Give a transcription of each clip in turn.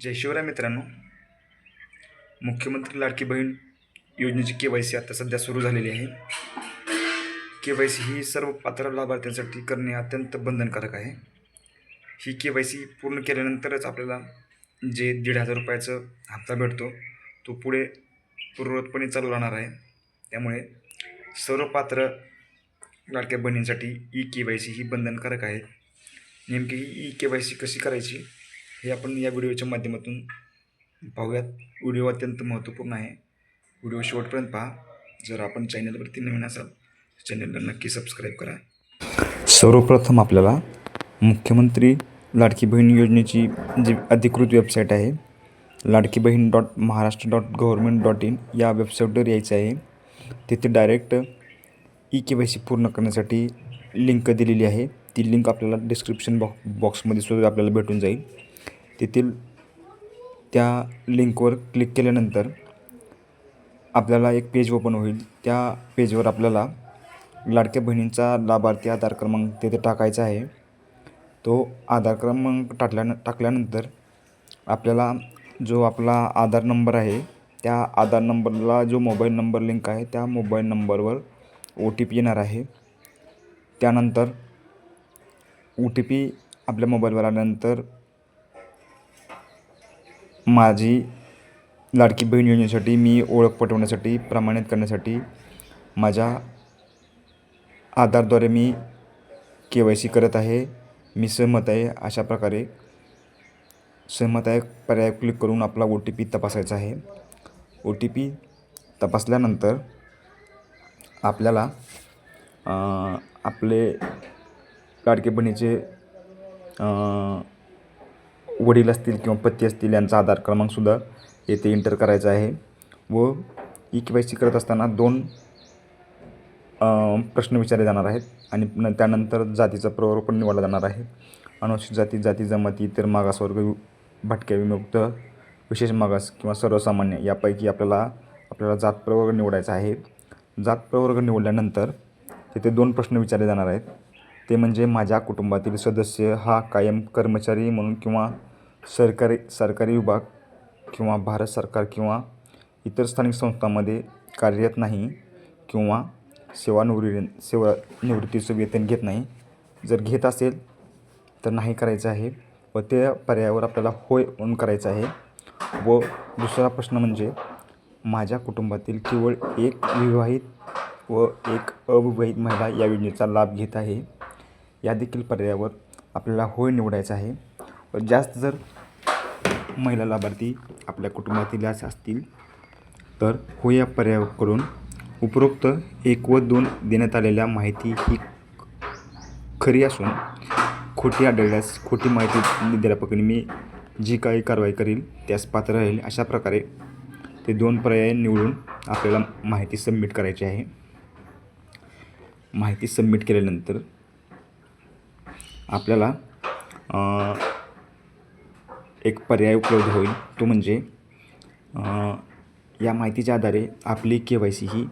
जय शिवराय मित्रांनो. मुख्यमंत्री लाडकी बहीण योजनेची के वाय सी आता सध्या सुरू झालेली आहे. के वाय सी ही सर्व पात्र लाभार्थ्यांसाठी करणे अत्यंत बंधनकारक आहे. ही के वाय सी पूर्ण केल्यानंतरच आपल्याला जे दीड हजार रुपयाचं हप्ता भेटतो तो पुढे पूर्ववतपणे चालू राहणार आहे. त्यामुळे सर्व पात्र लाडक्या बहिणींसाठी ई के वाय सी ही बंधनकारक आहे. नेमकी ही ई के वाय सी कशी करायची? हे आपण या व्हिडिओच्या माध्यमातून पाहूयात. व्हिडिओ अत्यंत महत्त्वपूर्ण आहे. व्हिडिओ शेवटपर्यंत पहा. जर आपण चॅनलवरती नवीन असाल चॅनलला नक्की सबस्क्राईब करा. सर्वप्रथम आपल्याला मुख्यमंत्री लाडकी बहीण योजनेची जी अधिकृत वेबसाईट आहे Ladki Bahin dot Maharashtra dot government dot in या वेबसाईटवर यायचं आहे. तिथे direct e K Y C पूर्ण करण्यासाठी लिंक दिलेली आहे. ती लिंक आपल्याला डिस्क्रिप्शन बॉ बॉक्समध्ये सुद्धा आपल्याला भेटून जाईल. तेथील त्या लिंकवर क्लिक केल्यानंतर आपल्याला एक पेज ओपन होईल. त्या पेजवर आपल्याला लाडक्या बहिणींचा लाभार्थी आधार क्रमांक तिथे टाकायचा आहे. तो आधार क्रमांक टाकल्यान टाकल्यानंतर आपल्याला जो आपला आधार नंबर आहे त्या आधार नंबरला जो मोबाईल नंबर लिंक आहे त्या मोबाईल नंबरवर ओ टी पी येणार आहे. त्यानंतर ओ टी पी आपल्या मोबाईलवर आल्यानंतर माझी लाडकी बहीण योजनेसाठी मी ओळख पटवण्यासाठी प्रमाणित करण्यासाठी माझ्या आधारद्वारे मी के वाय सी करत आहे. मी सहमत आहे. अशा प्रकारे सहमत आहे. पर्याय क्लिक करून आपला ओ टी पी तपासायचा आहे. ओ टी पी तपासल्यानंतर आपल्याला आपले लाडके बहिणीचे वडील असतील किंवा पती असतील यांचा आधार क्रमांकसुद्धा येथे एंटर करायचा आहे. व ई के वाय सी करत असताना दोन प्रश्न विचारले जाणार आहेत आणि न त्यानंतर जातीचा प्रवर पण निवडला जाणार आहे. अनुसूचित जाती जाती जमाती इतर मागासवर्ग भटक्या विमुक्त विशेष मागास किंवा सर्वसामान्य यापैकी आपल्याला आपल्याला जात प्रवर्ग निवडायचा आहे. जात प्रवर्ग निवडल्यानंतर तिथे दोन प्रश्न विचारले जाणार आहेत. ते म्हणजे माझ्या कुटुंबातील सदस्य हा कायम कर्मचारी म्हणून किंवा सरकारी सरकारी विभाग किंवा भारत सरकार किंवा इतर स्थानिक संस्थांमध्ये कार्यरत नाही किंवा सेवानिवृत्ती सेवानिवृत्तीचं वेतन घेत नाही. जर घेत असेल तर नाही करायचं आहे व त्या पर्यायावर आपल्याला होय म्हणून करायचं आहे. व दुसरा प्रश्न म्हणजे माझ्या कुटुंबातील केवळ एक विवाहित व एक अविवाहित महिला या योजनेचा लाभ घेत आहे. या देखील पर्यायावर आपल्याला होय निवडायचं आहे. व जास्त जर महिला लाभार्थी आपल्या कुटुंबातील असतील तर हो या पर्याय करून उपरोक्त एक व दोन देण्यात आलेल्या माहिती ही खरी असून खोटी आढळल्यास खोटी माहिती दिल्याप्रकरणी मी जी काही कारवाई करील त्यास पात्र राहील अशा प्रकारे ते दोन पर्याय निवडून आपल्याला माहिती सबमिट करायची आहे. माहिती सबमिट केल्यानंतर आपल्याला एक पर्याय उपलब्ध होईल. तो म्हणजे या माहितीच्या आधारे आपली के वाय सी ही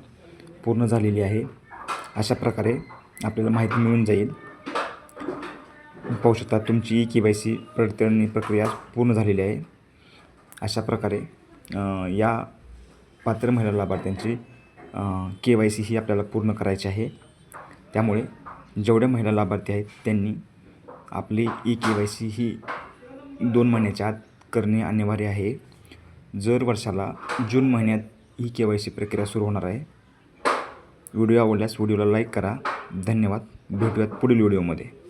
पूर्ण झालेली आहे. अशा प्रकारे आपल्याला माहिती मिळून जाईल. पाहू शकता तुमची ई के वाय सी पडताळणी प्रक्रिया पूर्ण झालेली आहे. अशा प्रकारे या पात्र महिला लाभार्थ्यांची के वाय सी ही आपल्याला पूर्ण करायची आहे. त्यामुळे जेवढ्या महिला लाभार्थी आहेत त्यांनी आपली ई के वाय सी ही दोन महिन्याच्या आत करणे अनिवार्य आहे. जर वर्षाला जून महिन्यात ही के वाय सी प्रक्रिया सुरू होणार आहे व्हिडिओ आवडल्यास व्हिडिओला लाईक करा. धन्यवाद. भेटूयात पुढील व्हिडिओमध्ये.